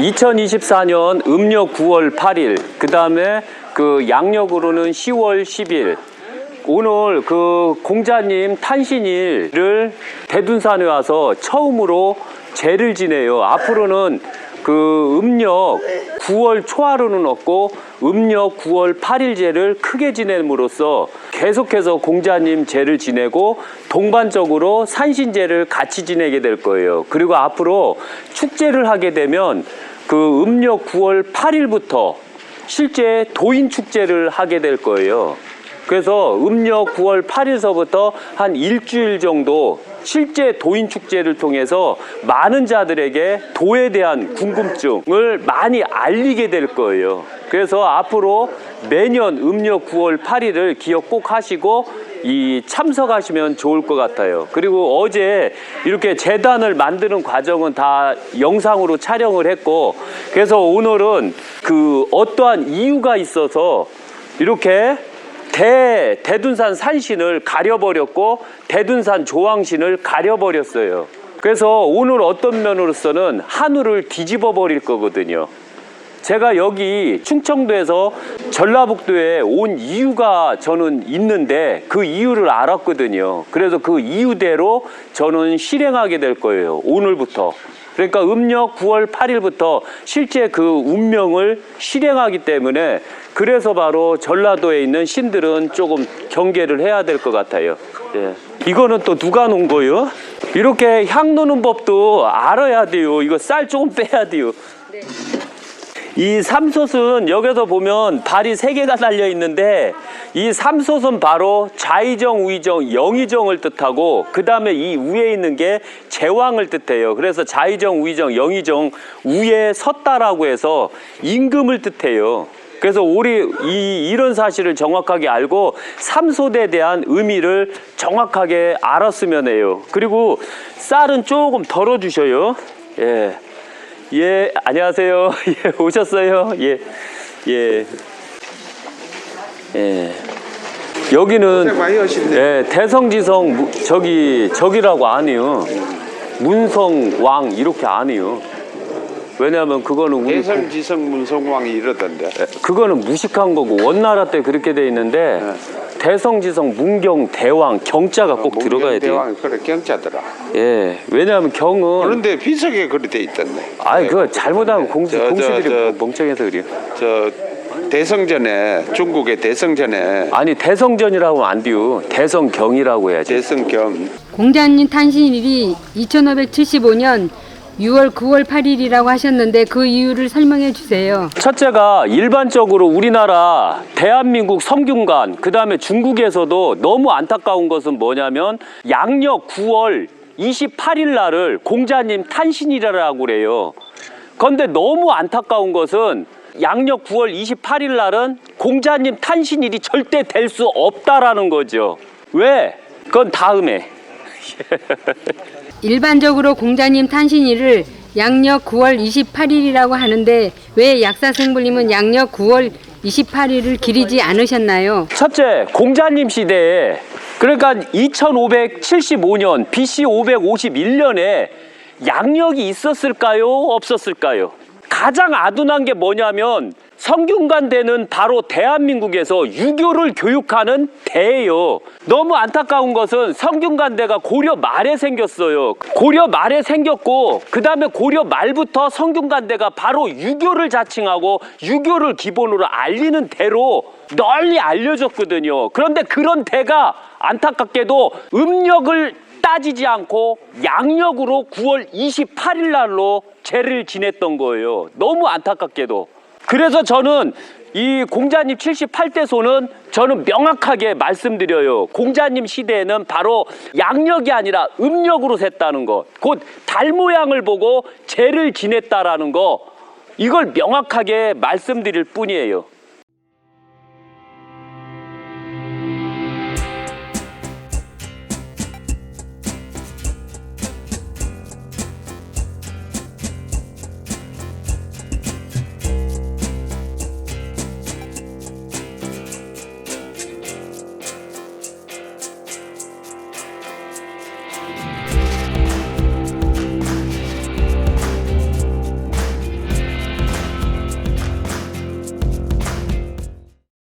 (2024년) 음력 (9월 8일) 그 다음에 그 양력으로는 (10월 10일) 오늘 그 공자님 탄신일을 대둔산에 와서 처음으로 제를 지내요. 앞으로는 그 음력 9월 초하루는 없고 음력 9월 8일 제를 크게 지냄으로써 계속해서 공자님 제를 지내고 동반적으로 산신제를 같이 지내게 될 거예요. 그리고 앞으로 축제를 하게 되면 그 음력 9월 8일부터 실제 도인 축제를 하게 될 거예요. 그래서 음력 9월 8일서부터 한 일주일 정도 실제 도인 축제를 통해서 많은 자들에게 도에 대한 궁금증을 많이 알리게 될 거예요. 그래서 앞으로 매년 음력 9월 8일을 기억 꼭 하시고 이 참석하시면 좋을 것 같아요. 그리고 어제 이렇게 재단을 만드는 과정은 다 영상으로 촬영을 했고 그래서 오늘은 그 어떠한 이유가 있어서 이렇게 대 대둔산 산신을 가려버렸고 대둔산 조왕신을 가려버렸어요. 그래서 오늘 어떤 면으로서는 하늘을 뒤집어 버릴 거거든요. 제가 여기 충청도에서 전라북도에 온 이유가 저는 있는데 그 이유를 알았거든요. 그래서 그 이유대로 저는 실행하게 될 거예요. 오늘부터. 그러니까 음력 9월 8일부터 실제 그 운명을 실행하기 때문에 그래서 바로 전라도에 있는 신들은 조금 경계를 해야 될 것 같아요. 예. 이거는 또 누가 놓은 거예요? 이렇게 향 놓는 법도 알아야 돼요. 이거 쌀 조금 빼야 돼요. 이 삼솥은 여기서 보면 발이 세 개가 달려 있는데 이 삼솥은 바로 좌의정, 우의정, 영의정을 뜻하고 그 다음에 이 위에 있는 게 제왕을 뜻해요. 그래서 좌의정, 우의정, 영의정 위에 섰다라고 해서 임금을 뜻해요. 그래서 우리 이 이런 사실을 정확하게 알고 삼솥에 대한 의미를 정확하게 알았으면 해요. 그리고 쌀은 조금 덜어 주셔요. 예. 예, 안녕하세요. 예, 오셨어요. 예, 예, 예. 여기는. 예, 대성지성 무- 저기 저기라고 안 해요. 문성 왕 이렇게 안 해요. 왜냐하면 그거는 우리 대성 지성 문성왕이 이러던데. 예, 그거는 무식한 거고 원나라 때 그렇게 돼 있는데 대성지성 문경 대왕 경자가 꼭 들어가야 돼요. 대왕 그래 경자더라. 예, 왜냐하면 경은 그런데 비석에 그리 돼 있던데. 아이 그거 잘못하면 공시 저, 저, 공시들이 저- 멍청해서 그래요. 저 대성전에 중국의 대성전에 아니 대성전이라고 하면 안 돼요. 대성경이라고 해야지. 대성경 공자님 탄신일이 2575년 6월 9월 8일이라고 하셨는데 그 이유를 설명해 주세요. 첫째가 일반적으로 우리나라 대한민국 성균관 그다음에 중국에서도 너무 안타까운 것은 뭐냐면 양력 9월 28일 날을 공자님 탄신이라고 그래요. 그런데 너무 안타까운 것은 양력 9월 28일 날은 공자님 탄신일이 절대 될 수 없다라는 거죠. 왜? 그건 다음에. 일반적으로 공자님 탄신일을 양력 9월 28일이라고 하는데 왜 약사생불님은 양력 9월 28일을 기리지 않으셨나요? 첫째, 공자님 시대에 그러니까 2575년 BC 551년에 양력이 있었을까요? 없었을까요? 가장 아둔한 게 뭐냐면 성균관 대는 바로 대한민국에서 유교를 교육하는 대예요. 너무 안타까운 것은 성균관 대가 고려 말에 생겼어요. 고려 말에 생겼고 그 다음에 고려 말부터 성균관 대가 바로 유교를 자칭하고 유교를 기본으로 알리는 대로 널리 알려졌거든요. 그런데 그런 대가 안타깝게도 음력을 따지지 않고 양력으로 9월 28일 날로 제를 지냈던 거예요. 너무 안타깝게도. 그래서 저는 이 공자님 78대소는 저는 명확하게 말씀드려요. 공자님 시대에는 바로 양력이 아니라 음력으로 셌다는 것. 곧 달 모양을 보고 제를 지냈다라는 거. 이걸 명확하게 말씀드릴 뿐이에요.